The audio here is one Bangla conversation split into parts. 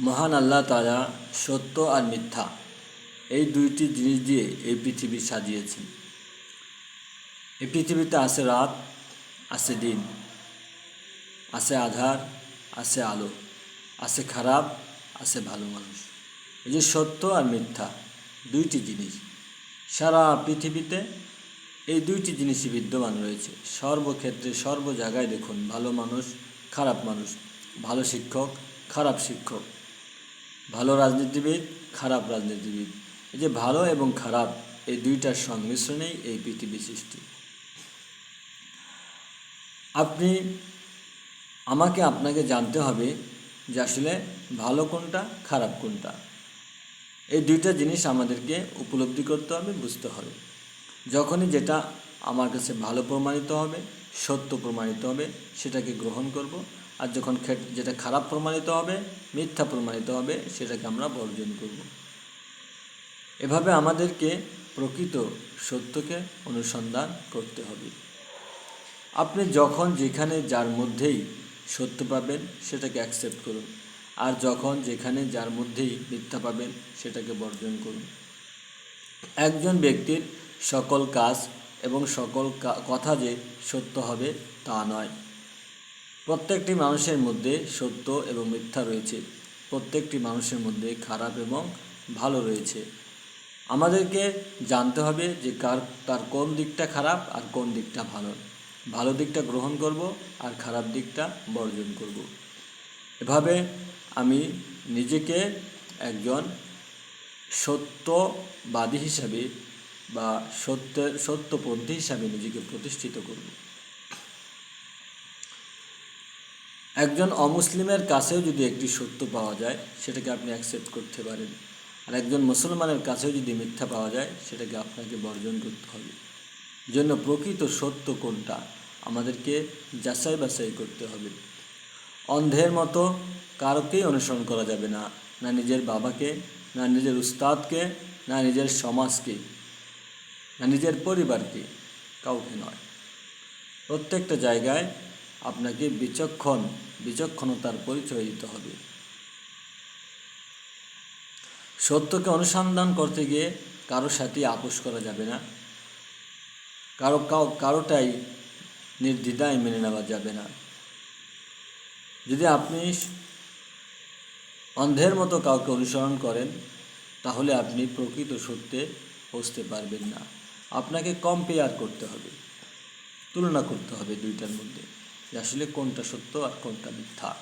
মহান আল্লাহ তারা সত্য আর মিথ্যা, এই দুইটি জিনিস দিয়ে এই পৃথিবী সাজিয়েছেন। এই পৃথিবীতে আছে রাত, আছে দিন, আছে আধার, আছে আলো, আছে খারাপ, আছে ভালো মানুষ। এই যে সত্য আর মিথ্যা, দুইটি জিনিস, সারা পৃথিবীতে এই দুইটি জিনিসই বিদ্যমান রয়েছে। সর্বক্ষেত্রে, সর্ব জায়গায় দেখুন, ভালো মানুষ, খারাপ মানুষ, ভালো শিক্ষক, খারাপ শিক্ষক। ভালো রাজনীতিবিদ, খারাপ রাজনীতিবিদ। এই যে ভালো এবং খারাপ, এই দুইটার সংমিশ্রণেই এই পৃথিবী সৃষ্টি। আপনি, আমাকে আপনাকে জানতে হবে যে আসলে ভালো কোনটা, খারাপ কোনটা। এই দুইটা জিনিস আমাদেরকে উপলব্ধি করতে হবে, বুঝতে হবে। যখনই যেটা আমার কাছে ভালো প্রমাণিত হবে, সত্য প্রমাণিত হবে, সেটাকে গ্রহণ করব। আর যখন যেটা খারাপ প্রমাণিত হবে, মিথ্যা প্রমাণিত হবে, সেটাকে আমরা বর্জন করব। এভাবে আমাদেরকে প্রকৃত সত্যকে অনুসন্ধান করতে হবে। আপনি যখন যেখানে যার মধ্যেই সত্য পাবেন, সেটাকে অ্যাকসেপ্ট করুন। আর যখন যেখানে যার মধ্যেই মিথ্যা পাবেন, সেটাকে বর্জন করুন। একজন ব্যক্তির সকল কাজ এবং সকল কথা যে সত্য হবে, তা নয়। প্রত্যেকটি মানুষের মধ্যে সত্য এবং মিথ্যা রয়েছে। প্রত্যেকটি মানুষের মধ্যে খারাপ এবং ভালো রয়েছে। আমাদেরকে জানতে হবে যে কার, তার কোন দিকটা খারাপ আর কোন দিকটা ভালো। ভালো দিকটা গ্রহণ করব আর খারাপ দিকটা বর্জন করব। এভাবে আমি নিজেকে একজন সত্যবাদী হিসাবে বা সত্যের সত্যপন্থী হিসাবে নিজেকে প্রতিষ্ঠিত করব। একজন অমুসলিমের কাছেও যদি একটি সত্য পাওয়া যায়, সেটাকে আপনি অ্যাকসেপ্ট করতে পারেন। আর একজন মুসলমানের কাছেও যদি মিথ্যা পাওয়া যায়, সেটাকে আপনাকে বর্জন করতে হবে। জন্য প্রকৃত সত্য কোনটা? আমাদেরকে যাচাই বাছাই করতে হবে। অন্ধের মতো কারোকেই অনুসরণ করা যাবে না না নিজের বাবাকে, না নিজের উস্তাদকে, না নিজের সমাজকে, না নিজের পরিবারকে, কাউকে নয়। প্রত্যেকটা জায়গায় আপনাকে বিচক্ষণ, বিচক্ষণতার পরিচয় দিতে হবে। সত্যকে অনুসন্ধান করতে গিয়ে কারোর সাথে আপোষ করা যাবে না। কারও কাউ, কারোটাই নির্দ্বিধায় মেনে নেওয়া যাবে না। যদি আপনি অন্ধের মতো কাউকে অনুসরণ করেন, তাহলে আপনি প্রকৃত সত্যে পৌঁছতে পারবেন না। আপনাকে কম্পেয়ার করতে হবে, তুলনা করতে হবে দুইটার মধ্যে। যে আসলে কোনটা সত্য আর কোনটা মিথ্যা।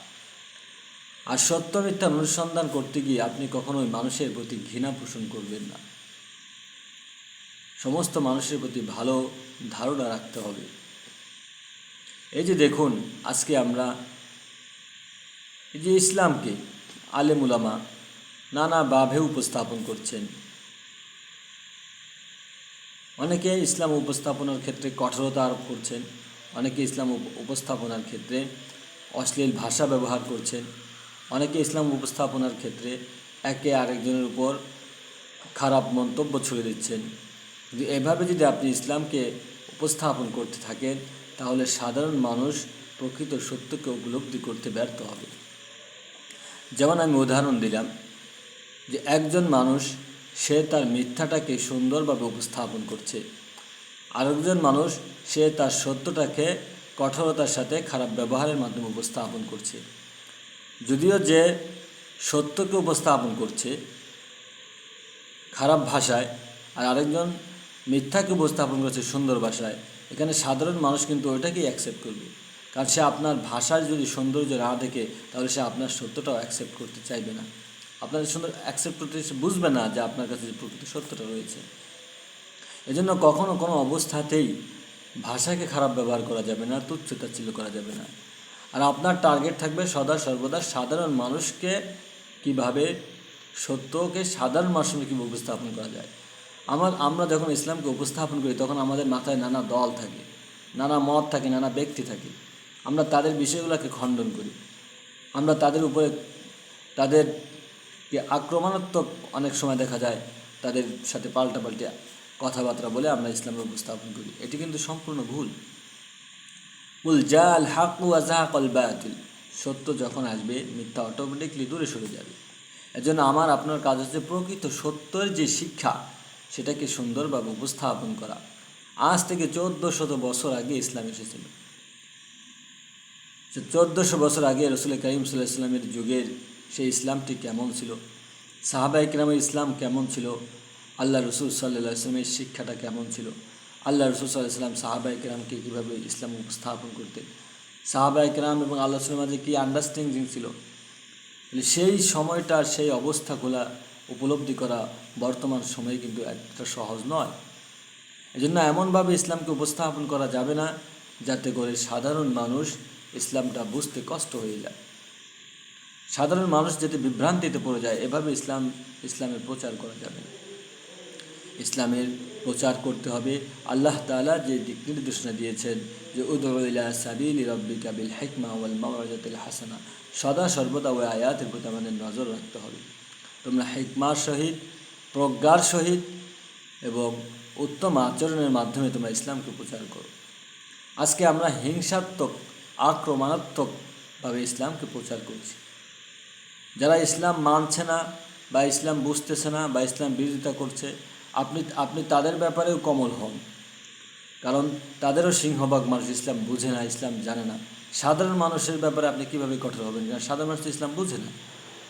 আর সত্য মিথ্যার অনুসন্ধান করতে গিয়ে আপনি কখনোই মানুষের প্রতি ঘৃণা পোষণ করবেন না। সমস্ত মানুষের প্রতি ভালো ধারণা রাখতে হবে। এই যে দেখুন, আজকে আমরা এই যে ইসলামকে আলেমুলামা নানাভাবে উপস্থাপন করছেন। অনেকে ইসলাম উপস্থাপনার ক্ষেত্রে কঠোরতা আরোপ করছেন। অনেকে ইসলাম উপ- উপস্থাপনার ক্ষেত্রে অশ্লীল ভাষা ব্যবহার করছেন। অনেকে ইসলাম উপস্থাপনার ক্ষেত্রে একে আরেকজনের উপর খারাপ মন্তব্য ছুড়ে দিচ্ছেন। যদি এভাবে যদি আপনি ইসলামকে উপস্থাপন করতে থাকেন, তাহলে সাধারণ মানুষ প্রকৃত সত্যকে উপলব্ধি করতে ব্যর্থ হবে। যেমন আমি উদাহরণ দিলাম যে একজন মানুষ, সে তার মিথ্যাটাকে সুন্দরভাবে উপস্থাপন করছে। আরেকজন মানুষ, সে তার সত্যটাকে কঠোরতার সাথে খারাপ ব্যবহারের মাধ্যমে উপস্থাপন করছে। যদিও যে সত্যকে উপস্থাপন করছে, খারাপ ভাষায়, আর আরেকজন মিথ্যাকে উপস্থাপন করছে সুন্দর ভাষায়, এখানে সাধারণ মানুষ কিন্তু ওইটাকেই অ্যাকসেপ্ট করবে। কারণ সে আপনার ভাষার যদি সৌন্দর্য না দেখে, তাহলে সে আপনার সত্যটাও অ্যাকসেপ্ট করতে চাইবে না। আপনার সুন্দর অ্যাকসেপ্ট করতে সে বুঝবে না যে আপনার কাছে যে প্রকৃত সত্যটা রয়েছে। এজন্য কখনো কোনো অবস্থাতেই ভাষাকে খারাপ ব্যবহার করা যাবে না তুচ্ছ তাচ্ছিল্য করা যাবে না। আর আপনার টার্গেট থাকবে সদা সর্বদা সাধারণ মানুষকে কীভাবে সত্যকে সাধারণ মানুষের কীভাবে উপস্থাপন করা যায়। আমার, আমরা যখন ইসলামকে উপস্থাপন করি, তখন আমাদের মাথায় নানা দল থাকে, নানা মত থাকে, নানা ব্যক্তি থাকে। আমরা তাদের বিষয়গুলোকে খণ্ডন করি। আমরা তাদের উপরে, তাদের কে আক্রমণাত্মক অনেক সময় দেখা যায়, তাদের সাথে পাল্টাপাল্টি কথাবার্তা বলে আমরা ইসলামের উপস্থাপন করি। এটি কিন্তু সম্পূর্ণ ভুল। উল জাল হাক ওয়া বাতিল। সত্য যখন আসবে, মিথ্যা অটোমেটিকলি দূরে সরে যাবে। এজন্য আমার, আপনার কাজ হচ্ছে প্রকৃত সত্যের যে শিক্ষা, সেটাকে সুন্দরভাবে উপস্থাপন করা। আজ থেকে চোদ্দ শত বছর আগে ইসলাম এসেছিল। চোদ্দোশো বছর আগে রসুল করিম সাল্লাহ ইসলামের যুগের সেই ইসলামটি কেমন ছিল? সাহাবা ইকরামের ইসলাম কেমন ছিল? আল্লাহ রসুল সাল্লাহ ইসলামের শিক্ষাটা কেমন ছিল? আল্লাহ রসুল সাল্লাহ ইসলাম সাহাবা ইকরামকে কীভাবে ইসলাম উপস্থাপন করতেন? সাহাবা ইকরাম এবং আল্লাহ রসুলের মাঝে কী আন্ডারস্ট্যান্ডিং ছিল? সেই সময়টার সেই অবস্থাগুলা উপলব্ধি করা বর্তমান সময়ে কিন্তু একটা সহজ নয়। এজন্য এমনভাবে ইসলামকে উপস্থাপন করা যাবে না, যাতে করে সাধারণ মানুষ ইসলামটা বুঝতে কষ্ট হয়ে যায়। সাধারণ মানুষ যাতে বিভ্রান্তিতে পড়ে যায়, এভাবে ইসলাম, ইসলামের প্রচার করা যাবে না। ইসলামের প্রচার করতে হবে। আল্লাহ তাআলা যে দিক নির্দেশনা দিয়েছেন যে উদরুল্লাহ সাবিল রব্বিকা বিল হেকমা ওয়াল মাওয়াজাতিল হাসানা। সদা সর্বদা ওই আয়াতের প্রতি আমাদের নজর রাখতে হবে। তোমরা হেকমার সহিত, প্রজ্ঞার সহিত এবং উত্তম আচরণের মাধ্যমে তোমরা ইসলামকে প্রচার করো। আজকে আমরা হিংসাত্মক আক্রমণাত্মকভাবে ইসলামকে প্রচার করছি। যারা ইসলাম মানছে না বা ইসলাম বুঝতেছে না বা ইসলাম বিরোধিতা করছে আপনি আপনি তাদের ব্যাপারেও কমল হন। কারণ তাদেরও সিংহভাগ মানুষ ইসলাম বুঝে না, ইসলাম জানে না। সাধারণ মানুষের ব্যাপারে আপনি কীভাবে কঠোর হবেন? কারণ সাধারণ মানুষ তো ইসলাম বুঝে না।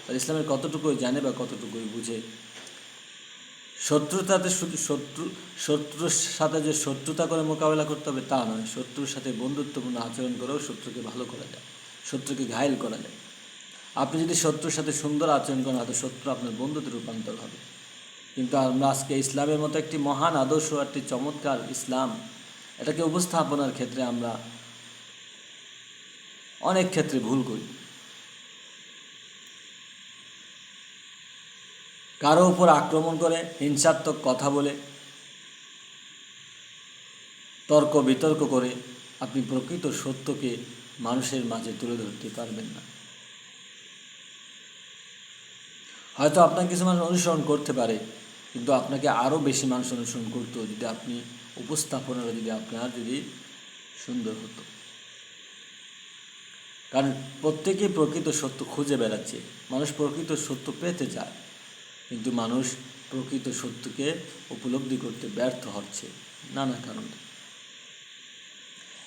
তার ইসলামের কতটুকুই জানে বা কতটুকুই বুঝে? শত্রুতাতে শুধু শত্রু, শত্রুর সাথে যে শত্রুতা করে মোকাবেলা করতে হবে তা নয়। শত্রুর সাথে বন্ধুত্বপূর্ণ আচরণ করেও শত্রুকে ভালো করা যায়। শত্রুকে ঘায়েল করা যায়। আপনি যদি শত্রুর সাথে সুন্দর আচরণ করেন, হয়তো শত্রু আপনার বন্ধুতে রূপান্তর হবে। কিন্তু আমরা আজকে ইসলামের মতো একটি মহান আদর্শ, একটি চমৎকার ইসলাম, এটাকে উপস্থাপনার ক্ষেত্রে আমরা অনেক ক্ষেত্রে ভুল করি। কারও উপর আক্রমণ করে, হিংসাত্মক কথা বলে, তর্ক বিতর্ক করে আপনি প্রকৃত সত্যকে মানুষের মাঝে তুলে ধরতে পারবেন না। হয়তো আপনার কিছু মানুষ অনুসরণ করতে পারে কিন্তু আপনাকে আরও বেশি মানুষ অনুসরণ করতো যদি আপনি উপস্থাপনাটা যদি আপনার যদি সুন্দর হতো। কারণ প্রত্যেকেই প্রকৃত সত্য খুঁজে বেড়াচ্ছে। মানুষ প্রকৃত সত্য পেতে চায়, কিন্তু মানুষ প্রকৃত সত্যকে উপলব্ধি করতে ব্যর্থ হচ্ছে নানা কারণে।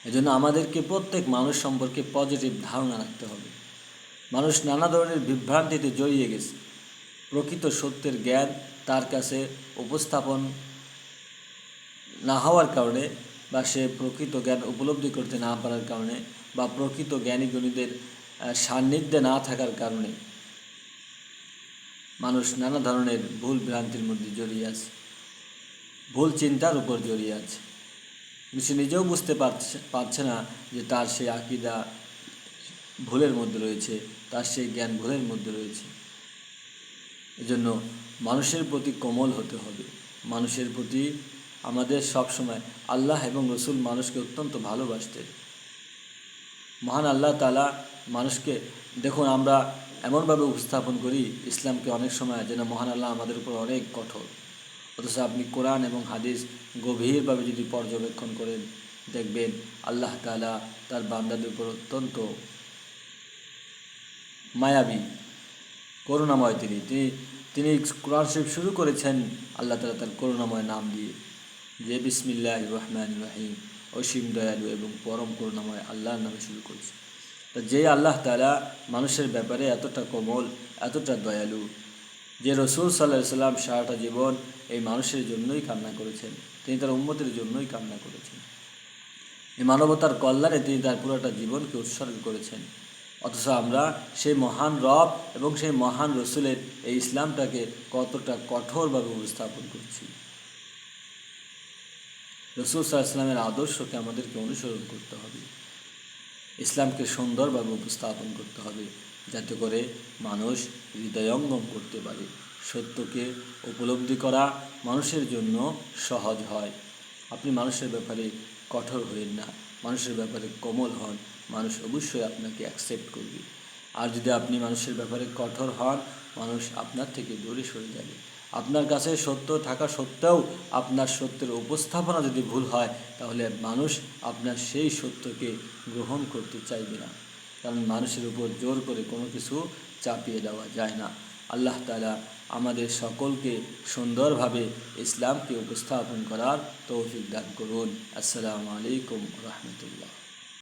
এজন্য আমাদেরকে প্রত্যেক মানুষ সম্পর্কে পজিটিভ ধারণা রাখতে হবে। মানুষ নানা ধরনের বিভ্রান্তিতে জড়িয়ে গেছে। প্রকৃত সত্যের জ্ঞান তার কাছে উপস্থাপন না হওয়ার কারণে বা সে প্রকৃত জ্ঞান উপলব্ধি করতে না পারার কারণে বা প্রকৃত জ্ঞানী গণিতের সান্নিধ্যে না থাকার কারণে মানুষ নানা ধরনের ভুল ভ্রান্তির মধ্যে জড়িয়ে আছে, ভুল চিন্তার উপর জড়িয়ে আছে। সে নিজেও বুঝতে পারছে পারছে না যে তার সেই আকিদা ভুলের মধ্যে রয়েছে, তার সেই জ্ঞান ভুলের মধ্যে রয়েছে। এজন্য মানুষের প্রতি কোমল হতে হবে। মানুষের প্রতি আমাদের সব সময় আল্লাহ এবং রসুল মানুষকে অত্যন্ত ভালোবাসতেন। মহান আল্লাহ তালা মানুষকে, দেখুন আমরা এমনভাবে উপস্থাপন করি, ইসলামকে অনেক সময় যেন মহান আল্লাহ আমাদের উপর অনেক কঠোর। অথচ আপনি কোরআন এবং হাদিস গভীরভাবে যদি পর্যবেক্ষণ করেন, দেখবেন আল্লাহ তালা তার বান্দাদের উপর অত্যন্ত মায়াবী। করুণাময় তিনি। তিনি তিনি কোরআন শরীফ শুরু করেছেন, আল্লাহ তালা তার করুণাময় নাম দিয়ে। যে বিসমিল্লাহ রহমান রাহিম, অসীম দয়ালু এবং পরম করুণাময় আল্লাহর নামে শুরু করেছে। তা যে আল্লাহ তালা মানুষের ব্যাপারে এতটা কোমল, এতটা দয়ালু, যে রসুল সাল্লাহ সাল্লাম সারাটা জীবন এই মানুষের জন্যই কান্না করেছেন, তিনি তার উন্মতের জন্যই কান্না করেছেন। এই মানবতার কল্যাণে তিনি তার পুরোটা জীবনকে উৎসর্গ করেছেন। অথচ আমরা সেই মহান রব এবং সেই মহান রসুলের এই ইসলামটাকে কতটা কঠোরভাবে উপস্থাপন করছি। রসুল সাল্লামের আদর্শকে আমাদেরকে অনুসরণ করতে হবে। ইসলামকে সুন্দরভাবে উপস্থাপন করতে হবে যাতে করে মানুষ হৃদয়ঙ্গম করতে পারে। সত্যকে উপলব্ধি করা মানুষের জন্য সহজ হয়। আপনি মানুষের ব্যাপারে কঠোর হবেন না। মানুষের ব্যাপারে কোমল হন। মানুষ অবশ্যই আপনাকে অ্যাকসেপ্ট করবে। আর যদি আপনি মানুষের ব্যাপারে কঠোর হন, মানুষ আপনার থেকে দূরে সরে যাবে। আপনার কাছে সত্য থাকা সত্ত্বেও আপনার সত্যের উপস্থাপনা যদি ভুল হয়, তাহলে মানুষ আপনার সেই সত্যকে গ্রহণ করতে চাইবে না। কারণ মানুষের উপর জোর করে কোনো কিছু চাপিয়ে দেওয়া যায় না। আল্লাহ তালা আমাদের সকলকে সুন্দরভাবে ইসলামকে উপস্থাপন করার তৌফিক দান করুন। আসসালামু আলাইকুম রহমতুল্লাহ।